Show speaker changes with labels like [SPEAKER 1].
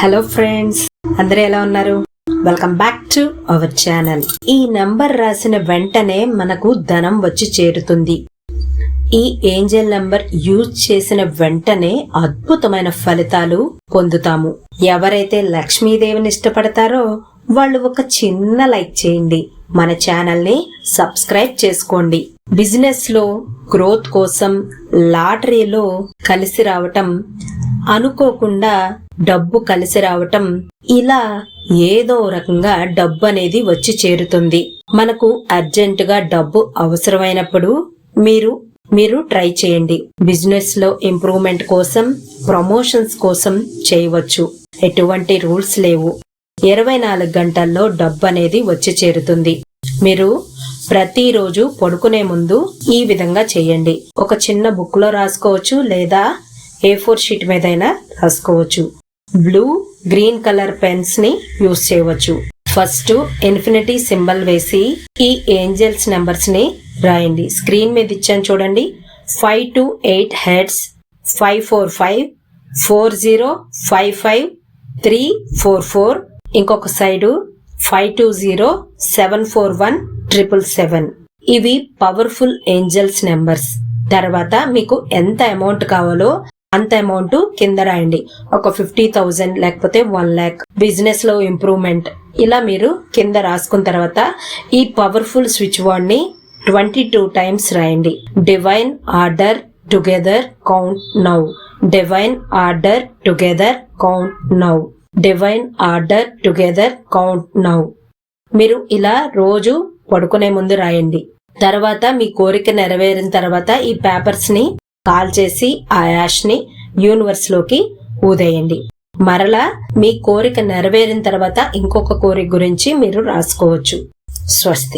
[SPEAKER 1] Hello friends అందరూ ఎలా ఉన్నారు? Welcome back to our channel ఈ నంబర్ రాసిన వెంటనే మనకు ధనం వచ్చి చేరుతుంది. ఈ ఏంజల్ నంబర్ యూజ్ చేసిన వెంటనే అద్భుతమైన ఫలితాలు పొందుతాము. ఎవరైతే లక్ష్మీదేవిని ఇష్టపడతారో వాళ్ళు ఒక చిన్న లైక్ చేయండి. మన ఛానల్ని సబ్స్క్రైబ్ చేసుకోండి. బిజినెస్లో గ్రోత్ కోసం లాటరీలో కలిసి రావటం అనుకోకుండా డబ్బు కలిసి రావటం ఇలా ఏదో రకంగా డబ్బు అనేది వచ్చి చేరుతుంది. మనకు అర్జెంటుగా డబ్బు అవసరమైనప్పుడు మీరు మీరు ట్రై చేయండి. బిజినెస్లో ఇంప్రూవ్మెంట్ కోసం ప్రమోషన్స్ కోసం చేయవచ్చు. ఎటువంటి రూల్స్ లేవు. ఇరవై నాలుగు గంటల్లో డబ్బు అనేది వచ్చి చేరుతుంది. మీరు ప్రతిరోజు పడుకునే ముందు ఈ విధంగా చేయండి. ఒక చిన్న బుక్లో రాసుకోవచ్చు లేదా ఏ ఫోర్ షీట్ మీదైనా రాసుకోవచ్చు. బ్లూ గ్రీన్ కలర్ పెన్స్ని యూస్ చేయవచ్చు. ఫస్ట్ ఇన్ఫినిటీ సింబల్ వేసి ఈ ఏంజల్స్ నెంబర్స్ని రాయండి. స్క్రీన్ మీద ఇచ్చాను చూడండి. Five two eight heads five four five four zero five five three four four ఇంకొక side five two zero seven four one triple seven ఇవి పవర్ఫుల్ ఏంజల్స్ నెంబర్స్ తర్వాత మీకు ఎంత అమౌంట్ కావాలో అంత అమౌంట్ కింద రాయండి. ఒక ఫిఫ్టీ థౌజండ్ లేకపోతే వన్ ల్యాక్ బిజినెస్లో ఇంప్రూవ్మెంట్ ఇలా మీరు కింద రాసుకున్న తర్వాత ఈ పవర్ఫుల్ స్విచ్ బోర్డ్ని ట్వంటీ టూ టైమ్స్ రాయండి. Divine order together count now divine order together count now divine order together count now మీరు ఇలా రోజు పడుకునే ముందు రాయండి. తర్వాత మీ కోరిక నెరవేరిన తర్వాత ఈ పేపర్స్ని కాల్ చేసి ఆ యాష్ని యూనివర్స్లోకి ఊదేయండి. మరలా మీ కోరిక నెరవేరిన తర్వాత ఇంకొక కోరిక గురించి మీరు రాసుకోవచ్చు. స్వస్తి.